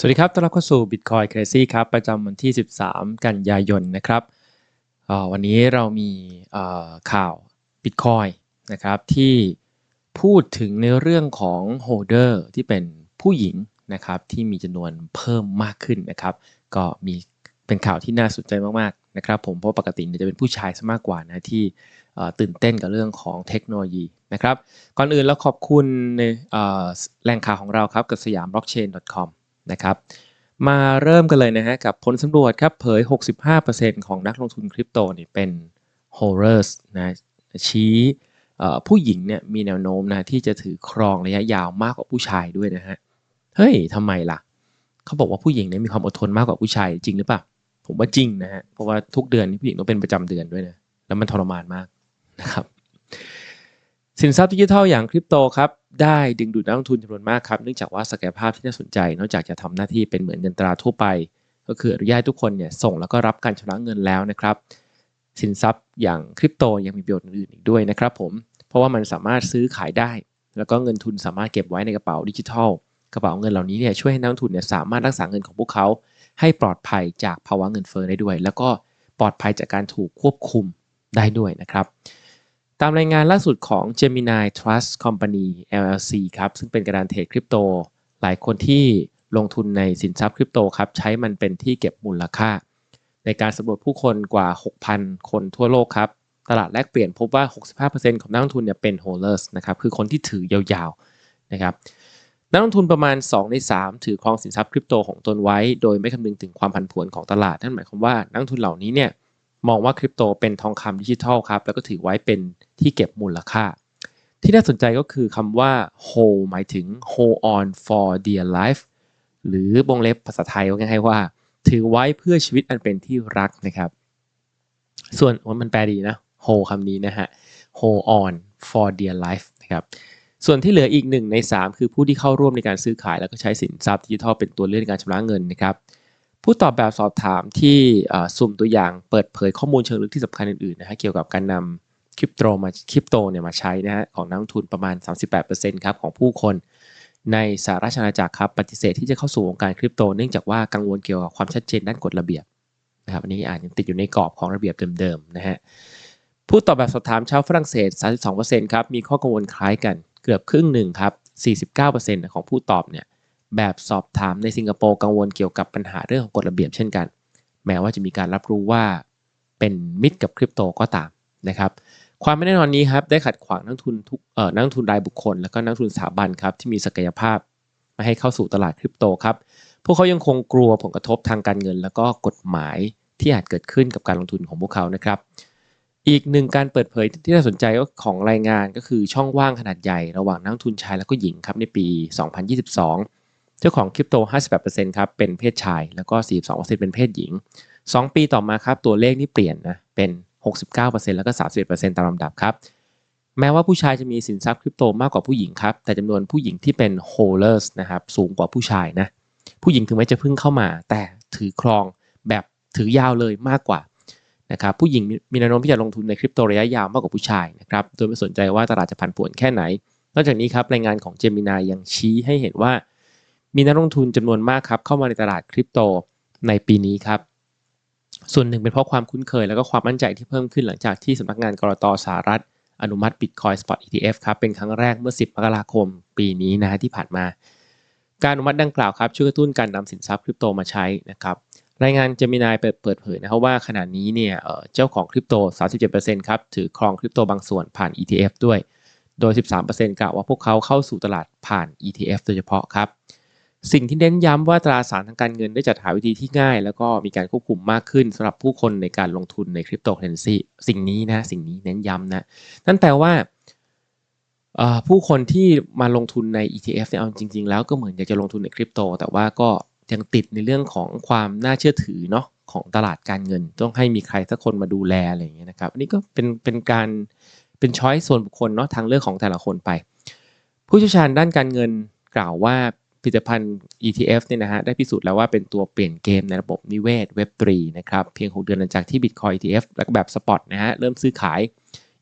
สวัสดีครับ ต้อนรับเข้าสู่ Bitcoin Crazy ครับ ประจำวันที่ 13 กันยายนนะครับ วันนี้เรามีข่าว Bitcoin นะครับ ที่พูดถึงในเรื่องของโฮเดอร์ที่เป็นผู้หญิงนะครับ ที่มีจำนวนเพิ่มมากขึ้นนะครับ ก็มีเป็นข่าวที่น่าสนใจมากๆนะครับ ผมเพราะปกติเนี่ยจะเป็นผู้ชายซะมากกว่านะที่ตื่นเต้นกับเรื่องของเทคโนโลยีนะครับ ก่อนอื่นเราขอบคุณในแหล่งข่าวของเราครับกับสยาม blockchain.com ะครับ มาเริ่มกันเลยนะฮะกับผลสำรวจครับเผย 65%ของนักลงทุนคริปโตนี่เป็น holders นะชี้ผู้หญิงเนี่ยมีแนวโน้มนะที่จะถือครองระยะยาวมากกว่าผู้ชายด้วยนะฮะ เฮ้ยทำไมล่ะ เขาบอกว่าผู้หญิงเนี่ยมีความอดทนมากกว่าผู้ชายจริงหรือเปล่า ผมว่าจริงนะฮะ เพราะว่าทุกเดือนผู้หญิงต้องเป็นประจำเดือนด้วยนะ แล้วมันทรมานมากนะครับ สินทรัพย์ดิจิทัลอย่างคริปโตครับได้ดึงดูดนักลงทุนจำนวนมากครับเนื่องจากว่าศักยภาพที่น่าสนใจ นอกจากจะทำหน้าที่เป็นเหมือนเงินตราทั่วไป ก็คืออนุญาตทุกคนเนี่ยส่งแล้วก็รับการชำระเงินแล้วนะครับ สินทรัพย์อย่างคริปโตยังมีประโยชน์อื่นอีกด้วยนะครับผมเพราะว่ามันสามารถซื้อขายได้ แล้วก็เงินทุนสามารถเก็บไว้ในกระเป๋าดิจิทัลกระเป๋าเงินเหล่านี้เนี่ยช่วยให้นักลงทุนเนี่ยสามารถรักษาเงินของพวกเขา ให้ปลอดภัยจากภาวะเงินเฟ้อได้ด้วย แล้วก็ปลอดภัยจากการถูกควบคุมได้ด้วยนะครับ ตามรายงานล่าสุดของ Gemini Trust Company LLC ครับซึ่งเป็นกระดานเทรดคริปโต หลายคนที่ลงทุนในสินทรัพย์คริปโตครับใช้มันเป็นที่เก็บมูลค่า ในการสำรวจผู้คนกว่า 6,000 คนทั่วโลกครับ ตลาดแลกเปลี่ยนพบว่า 65%ของนักลงทุนเนี่ยเป็น holders นะครับคือคนที่ถือยาวๆนะครับนักลงทุนประมาณ 2 ใน 3 ถือครองสินทรัพย์คริปโตของตนไว้ โดยไม่คำนึงถึงความผันผวนของตลาด นั่นหมายความว่านักลงทุนเหล่านี้เนี่ย มองว่าคริปโตเป็นทองคำดิจิทัลครับ แล้วก็ถือไว้เป็นที่เก็บมูลค่า ที่น่าสนใจก็คือคำว่า hold หมายถึง hold on for dear life หรือวงเล็บภาษาไทยว่าง่ายๆว่า ถือไว้เพื่อชีวิตอันเป็นที่รักนะครับ ส่วนมันแปลดีนะ hold คำนี้นะฮะ hold on for dear life นะครับส่วนที่เหลืออีก 1 ใน 3 คือผู้ที่เข้าร่วมในการซื้อขาย แล้วก็ใช้สินทรัพย์ดิจิทัลเป็นตัวเลือกในการชำระเงินนะครับ ผู้ตอบแบบสอบถามที่สุ่มตัวอย่างเปิดเผยข้อมูลเชิงลึกที่สำคัญอื่นๆนะฮะเกี่ยวกับการนำคริปโตมาคริปโตเนี่ยมาใช้นะฮะของนักลงทุนประมาณ 38%ครับของผู้คนในสหราชอาณาจักรครับปฏิเสธที่จะเข้าสู่วงการคริปโต เนื่องจากว่ากังวลเกี่ยวกับความชัดเจนด้านกฎระเบียบนะครับอันนี้อาจยังติดอยู่ในกรอบของระเบียบเดิมๆนะฮะผู้ตอบแบบสอบถามชาวฝรั่งเศส 32%ครับมีข้อกังวลคล้ายกันเกือบครึ่งหนึ่งครับ 49%ของผู้ตอบเนี่ย แบบสอบถามในสิงคโปร์กังวลเกี่ยวกับปัญหาเรื่องของกฎระเบียบเช่นกัน แม้ว่าจะมีการรับรู้ว่าเป็นมิตรกับคริปโตก็ตามนะครับความไม่แน่นอนนี้ครับได้ขัดขวางนักทุนทุกเอ่อนักทุนรายบุคคล และก็นักทุนสถาบันครับที่มีศักยภาพไม่ให้เข้าสู่ตลาดคริปโตครับพวกเขายังคงกลัวผลกระทบทางการเงิน แล้วก็กฎหมายที่อาจเกิดขึ้นกับการลงทุนของพวกเขานะครับ อีกหนึ่งการเปิดเผยที่น่าสนใจก็ของรายงานก็คือช่องว่างขนาดใหญ่ระหว่างนักทุนชายและก็หญิงครับในปี 2022 เจ้าของคริปโต 58%ครับเป็นเพศชาย แล้วก็ 42%เป็นเพศหญิง 2 ปีต่อมาครับตัวเลขนี่เปลี่ยนนะเป็น 69%แล้วก็ 31%ตามลำดับครับแม้ว่าผู้ชายจะมีสินทรัพย์คริปโตมากกว่าผู้หญิงครับ แต่จำนวนผู้หญิงที่เป็น holders นะครับสูงกว่าผู้ชายนะ ผู้หญิงถึงแม้จะเพิ่งเข้ามา แต่ถือครองแบบถือยาวเลยมากกว่านะครับผู้หญิงมีแนวโน้มที่จะลงทุนในคริปโตระยะยาวมากกว่าผู้ชายนะครับโดยไม่สนใจว่าตลาดจะผันผวนแค่ไหน นอกจากนี้ครับรายงานของ Gemini ยังชี้ให้เห็นว่า มีนักลงทุนจำนวนมากครับเข้ามาในตลาดคริปโตในปีนี้ครับส่วนหนึ่งเป็นเพราะความคุ้นเคยแล้วก็ความมั่นใจที่เพิ่มขึ้นหลังจากที่สำนักงานกรตสหรัฐ อนุมัติ Bitcoin Spot ETF ครับเป็นครั้งแรกเมื่อ 10 มกราคม ปีนี้นะฮะที่ผ่านมา การอนุมัติดังกล่าวครับช่วยกระตุ้นการนำสินทรัพย์คริปโตมาใช้นะครับรายงาน Gemini เปิดเปิดเผยนะครับว่าขณะนี้เนี่ยเอ่อเจ้าของคริปโต 37%ครับถือครองคริปโตบางส่วนผ่าน ETF ด้วย โดย 13%กล่าวว่าพวกเขาเข้าสู่ตลาดผ่าน ETF โดยเฉพาะครับ สิ่งที่เน้นย้ำว่าตราสารทางการเงินได้จัดหาวิธีที่ง่าย แล้วก็มีการควบคุมมากขึ้นสำหรับผู้คนในการลงทุนในคริปโตเคอเรนซีสิ่งนี้นะสิ่งนี้เน้นย้ำนะนั่นแปลว่าผู้คนที่มาลงทุนใน ETF เนี่ยเอาจริง ๆ แล้วก็เหมือนอยากจะลงทุนในคริปโต แต่ว่าก็ยังติดในเรื่องของความน่าเชื่อถือเนาะของตลาดการเงิน ต้องให้มีใครสักคนมาดูแลอะไรอย่างเงี้ยนะครับอันนี้ก็เป็นเป็นการเป็นช้อยส่วนบุคคลเนาะทางเลือกของแต่ละคนไป ผู้เชี่ยวชาญด้านการเงินกล่าวว่า ผลิตภัณฑ์ ETF เนี่ยนะฮะได้พิสูจน์แล้วว่าเป็นตัวเปลี่ยนเกมในระบบนิเวศเว็บ3นะครับเพียง 6 เดือนหลังจากที่ Bitcoin ETF และก็แบบสปอตนะฮะเริ่มซื้อขาย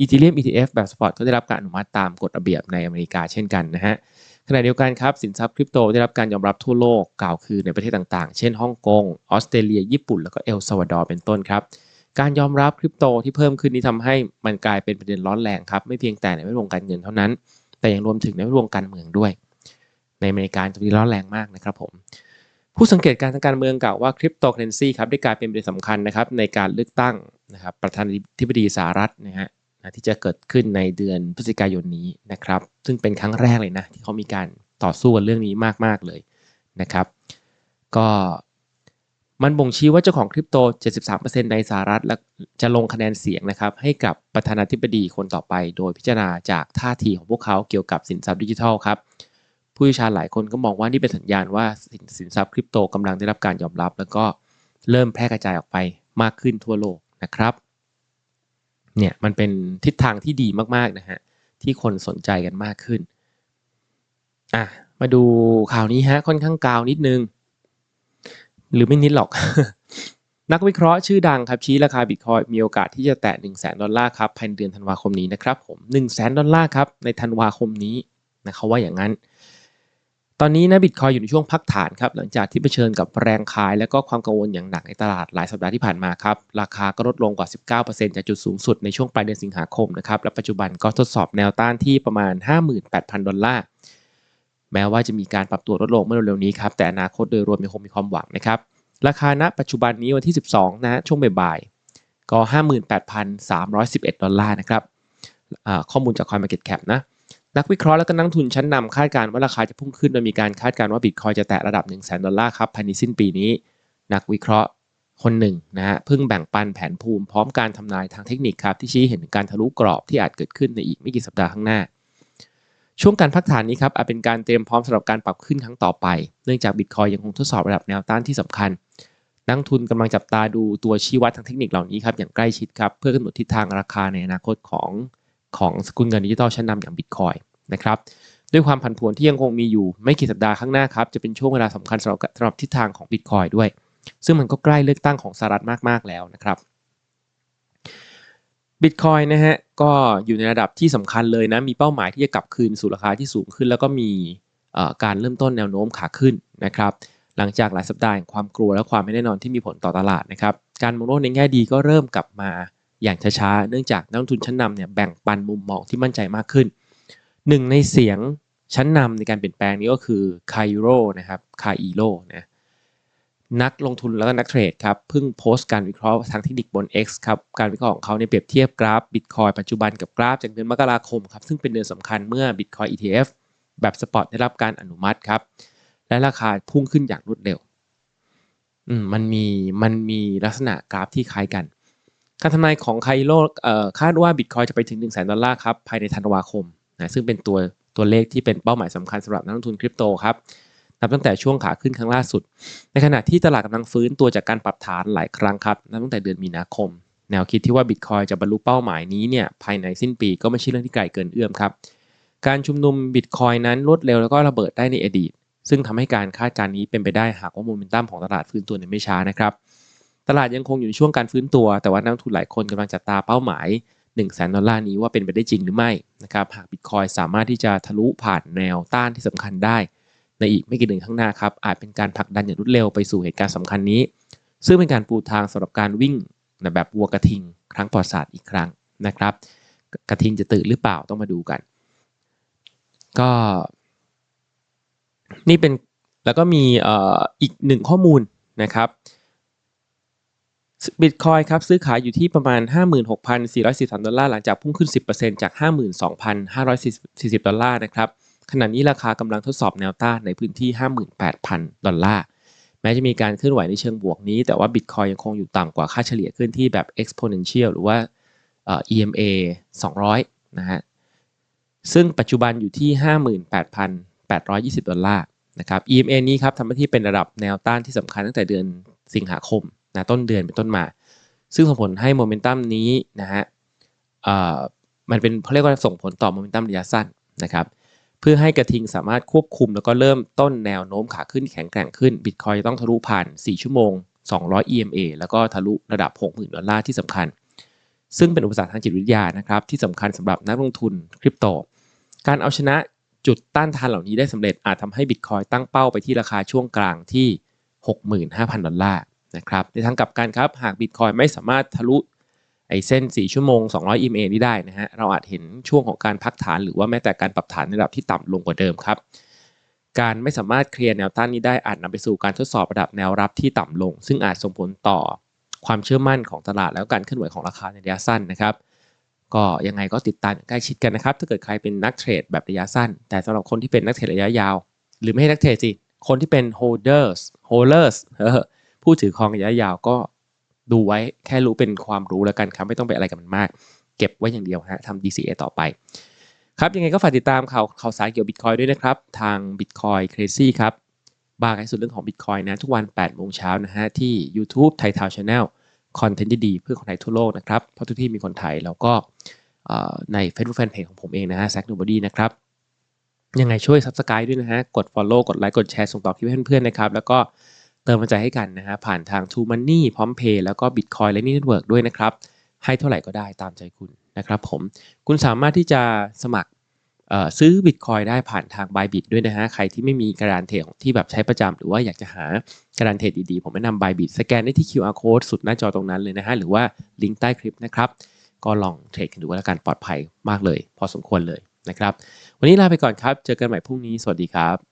Ethereum ETF แบบสปอตก็ได้รับการอนุมัติตามกฎระเบียบในอเมริกาเช่นกันนะฮะขณะเดียวกันครับสินทรัพย์คริปโตได้รับการยอมรับทั่วโลกกล่าวคือในประเทศต่างๆ เช่นฮ่องกงออสเตรเลีย ญี่ปุ่น แล้วก็เอลซัลวาดอร์เป็นต้นครับการยอมรับคริปโตที่เพิ่มขึ้นนี้ทำให้มันกลายเป็นประเด็นร้อนแรงครับไม่เพียงแต่ในแวดวงการเงินเท่านั้น แต่ยังรวมถึงในแวดวงการเมืองด้วย ในอเมริกาจะมีร้อนแรงมากนะครับผมผู้สังเกตการณ์ทางการเมืองกล่าวว่าคริปโตเคเรนซีครับได้กลายเป็นประเด็นสำคัญนะครับในการเลือกตั้งนะครับประธานาธิบดีสหรัฐนะฮะที่จะเกิดขึ้นในเดือนพฤศจิกายนนี้นะครับ ซึ่งเป็นครั้งแรกเลยนะที่เขามีการต่อสู้กันเรื่องนี้มาก ๆ เลยนะครับ ก็มันบ่งชี้ว่าเจ้าของคริปโต 73%ในสหรัฐจะลงคะแนนเสียงนะครับ ให้กับประธานาธิบดีคนต่อไป โดยพิจารณาจากท่าทีของพวกเขาเกี่ยวกับสินทรัพย์ดิจิทัลครับ ผู้เชี่ยวชาญหลายคนก็มองว่านี่เป็นสัญญาณว่าสินสินทรัพย์คริปโตกำลังได้รับการยอมรับ แล้วก็เริ่มแพร่กระจายออกไปมากขึ้นทั่วโลกนะครับเนี่ยมันเป็นทิศทางที่ดีมากๆนะฮะที่คนสนใจกันมากขึ้นอะมาดูข่าวนี้ฮะค่อนข้างกาวนิดนึง หรือไม่นิดหรอก นักวิเคราะห์ชื่อดังครับชี้ราคาบิตคอยมีโอกาสที่จะแตะ1 0 0 0 0แดอลลาร์ครับภายในเดือนธันวาคมนี้นะครับผม1 0 0 0 0แดอลลาร์ครับในธันวาคมนี้นะเขาว่าอย่างนั้น ตอนนี้นะบิตคอยอยู่ในช่วงพักฐานครับหลังจากที่เผชิญกับแรงขาย และก็ความกังวลอย่างหนักในตลาดหลายสัปดาห์ที่ผ่านมาครับราคาก็ลดลงกว่า 19%จากจุดสูงสุดในช่วงปลายเดือนสิงหาคมนะครับและปัจจุบันก็ทดสอบแนวต้านที่ประมาณ 58,000 ดอลลาร์แม้ว่าจะมีการปรับตัวลดลงเมื่อเร็วๆนี้ครับแต่อนาคตโดยรวมยังคงมีความหวังนะครับราคาณปัจจุบันนี้วันที่ 12 นะช่วงบ่ายๆก็ 58,311 ดอลลาร์นะครับข้อมูลจาก CoinMarketCap นะ นักวิเคราะห์และก็นักทุนชั้นนำคาดการณ์ว่าราคาจะพุ่งขึ้นโดยมีการคาดการณ์ว่าบิตคอยจะแตะระดับ 1 0 0 0 0แดอลลาร์ครับภายในสิ้นปีนี้ นักวิเคราะห์คนหนึ่งนะฮะเพิ่งแบ่งปันแผนภูมิพร้อมการทำนายทางเทคนิคครับที่ชี้เห็นการทะลุกรอบที่อาจเกิดขึ้นในอีกไม่กี่สัปดาห์ข้างหน้า ช่วงการพักฐานนี้ครับอาจเป็นการเตรียมพร้อมสำหรับการปรับขึ้นครั้งต่อไป เนื่องจากบิตคอยยังคงทดสอบระดับแนวต้านที่สำคัญ นักทุนกำลังจับตาดูตัวชี้วัดทางเทคนิคเหล่านี้ครับอย่างใกล้ชิดครับเพื่อกำหนดทิศทางราคาในอนาคตของ ของสกุลเงินดิจิทัลชั้นนำอย่างบิตคอยนะครับด้วยความผันผวนที่ยังคงมีอยู่ไม่กี่สัปดาห์ข้างหน้าครับ จะเป็นช่วงเวลาสำคัญสำหรับสำหรับทิศทางของบิตคอยด้วย ซึ่งมันก็ใกล้เลือกตั้งของสหรัฐมาก ๆ แล้วนะครับบิตคอยนะฮะก็อยู่ในระดับที่สำคัญเลยนะ มีเป้าหมายที่จะกลับคืนสู่ราคาที่สูงขึ้น แล้วก็มีการเริ่มต้นแนวโน้มขาขึ้นนะครับหลังจากหลายสัปดาห์แห่งความกลัวและความไม่แน่นอนที่มีผลต่อตลาดนะครับการมองโลกในแง่ดีก็เริ่มกลับมา อย่างช้าๆ เนื่องจากนักลงทุนชั้นนำเนี่ยแบ่งปันมุมมองที่มั่นใจมากขึ้นหนึ่งในเสียงชั้นนำในการเปลี่ยนแปลงนี้ก็คือคาโรนะครับคาอีโรนะนักลงทุนแล้วก็นักเทรดครับเพิ่งโพสต์การวิเคราะห์ทางเทคนิคบน X ครับการวิเคราะห์ของเขาในเปรียบเทียบกราฟบิตคอยปัจจุบันกับกราฟจากเดือนมกราคมครับซึ่งเป็นเดือนสำคัญเมื่อ Bitcoin ETF แบบสปอตได้รับการอนุมัติครับและราคาพุ่งขึ้นอย่างรวดเร็วอืมมันมีมันมีลักษณะกราฟที่คล้ายกัน การทำนายของไคโลคาดว่าบิตคอยจะไปถึง1 0 0 0 0ดอลลาร์ครับภายในธันวาคมนะซึ่งเป็นตัวตัวเลขที่เป็นเป้าหมายสำคัญสำหรับนักลงทุนคริปโตครับนับตั้งแต่ช่วงขาขึ้นครั้งล่าสุด ในขณะที่ตลาดกำลังฟื้นตัวจากการปรับฐานหลายครั้งครับนับตั้งแต่เดือนมีนาคม แนวคิดที่ว่าบิตคอยจะบรรลุเป้าหมายนี้เนี่ยภายในสิ้นปีก็ไม่ใช่เรื่องที่ไกลเกินเอื้อมครับการชุมนุมบิตคอยนั้นรวดเร็วแล้วก็ระเบิดได้ในอดีต ซึ่งทำให้การคาดการณ์นี้เป็นไปได้หากว่าโมเมนตัมของตลาดฟื้นตัวในไม่ช้านะครับ ตลาดยังคงอยู่ในช่วงการฟื้นตัว แต่ว่านักทุนหลายคนกำลังจับตาเป้าหมาย1 0 0 0 0แสนดอลลาร์นี้ว่าเป็นไปได้จริงหรือไม่นะครับหากบิตคอยสามารถที่จะทะลุผ่านแนวต้านที่สำคัญได้ ในอีกไม่กี่เดือนข้างหน้าครับอาจเป็นการผลักดันอย่างรวดเร็วไปสู่เหตุการณ์สำคัญนี้ ซึ่งเป็นการปูทางสำหรับการวิ่งแบบวัวกระทิง ครั้งประวัติศาสตร์อีกครั้งนะครับ กระทิงจะตื่นหรือเปล่าต้องมาดูกัน ก็ นี่เป็นแล้วก็มีอีกหนึ่งข้อมูลนะครับ บิตคอยครับซื้อขายอยู่ที่ประมาณ 56,443 ดอลลาร์หลังจากพุ่งขึ้น 10%จาก 52,540 ดอลลาร์นะครับขณะนี้ราคากำลังทดสอบแนวต้านในพื้นที่ 58,000 ดอลลาร์แม้จะมีการเคลื่อนไหวในเชิงบวกนี้ แต่ว่าบิตคอยยังคงอยู่ต่ำกว่าค่าเฉลี่ยเคลื่อนที่แบบ exponential หรือว่า EMA 200 นะฮะซึ่งปัจจุบันอยู่ที่ 58,820 ดอลลาร์นะครับ EMA นี้ครับทำหน้าที่เป็นระดับแนวต้านที่สำคัญตั้งแต่เดือนสิงหาคม นะต้นเดือนเป็นต้นมา ซึ่งส่งผลให้โมเมนตัมนี้นะฮะมันเป็นเขาเรียกว่าส่งผลต่อโมเมนตัมระยะสั้นนะครับเพื่อให้กระทิงสามารถควบคุมแล้วก็เริ่มต้นแนวโน้มขาขึ้นแข็งแกร่งขึ้นบิตคอยต้องทะลุผ่าน 4 ชั่วโมง 200 EMA แล้วก็ทะลุระดับ 60,000 ดอลลาร์ที่สำคัญ ซึ่งเป็นอุปสรรคทางจิตวิทยานะครับ ที่สำคัญสำหรับนักลงทุนคริปโต การเอาชนะจุดต้านทานเหล่านี้ได้สำเร็จอาจทำให้บิตคอยตั้งเป้าไปที่ราคาช่วงกลางที่ 65,000 ดอลลาร์ นะครับในทางกลับกันครับ หากบิตคอยไม่สามารถทะลุไอ้เส้น 4 ชั่วโมง 200 EMA นี้ได้นะฮะเราอาจเห็นช่วงของการพักฐาน หรือว่าแม้แต่การปรับฐานในระดับที่ต่ำลงกว่าเดิมครับ การไม่สามารถเคลียร์แนวต้านนี้ได้อาจนำไปสู่การทดสอบระดับแนวรับที่ต่ำลง ซึ่งอาจส่งผลต่อความเชื่อมั่นของตลาดแล้วการเคลื่อนไหวของราคาในระยะสั้นนะครับก็ยังไงก็ติดตามใกล้ชิดกันนะครับ ถ้าเกิดใครเป็นนักเทรดแบบระยะสั้น แต่สำหรับคนที่เป็นนักเทรดระยะยาว หรือไม่ใช่นักเทรดสิ คนที่เป็น holders holders ผู้ถือครองระยะยาวก็ดูไว้แค่รู้เป็นความรู้แล้วกันครับไม่ต้องไปอะไรกับมันมาก เก็บไว้อย่างเดียวฮะทำ DCA ต่อไป ครับยังไงก็ฝากติดตามข่าวข่าวสารเกี่ยวกับ Bitcoin ด้วยนะครับ ทาง Bitcoin Crazy ครับบาร์ไกด์สุดเรื่องของ Bitcoin นะ ทุกวัน8โมงเช้านะฮะ ที่ YouTube ไทยทาวชาแนลคอนเทนต์ดีๆเพื่อคนไทยทั่วโลกนะครับ เพราะทุกที่มีคนไทย แล้วก็ใน Facebook Fanpage ของผมเองนะฮะแซ k โนบอดี้นะครับ ยังไงช่วย Subscribe ด้วยนะฮะ กด Follow กดไลค์กดแชร์ส่งต่อคลิปให้เพื่อนๆนะครับ แล้วก็ เติมกำลังใจให้กันนะฮะผ่านทาง True Money พร้อมเพย์แล้วก็ Bitcoin และ Network ด้วยนะครับ ให้เท่าไหร่ก็ได้ตามใจคุณนะครับผมคุณสามารถที่จะสมัครซื้อ Bitcoin ได้ผ่านทาง Bybit ด้วยนะฮะใครที่ไม่มีกระดานเทรดที่แบบใช้ประจำหรือว่าอยากจะหากระดานเทรดดีๆ ผมแนะนำ Bybit สแกนได้ที่ QR code สุดหน้าจอตรงนั้นเลยนะฮะหรือว่าลิงก์ใต้คลิปนะครับก็ลองเทรดกันดูว่าแล้วกันปลอดภัยมากเลย พอสมควรเลยนะครับ วันนี้ลาไปก่อนครับ เจอกันใหม่พรุ่งนี้ สวัสดีครับ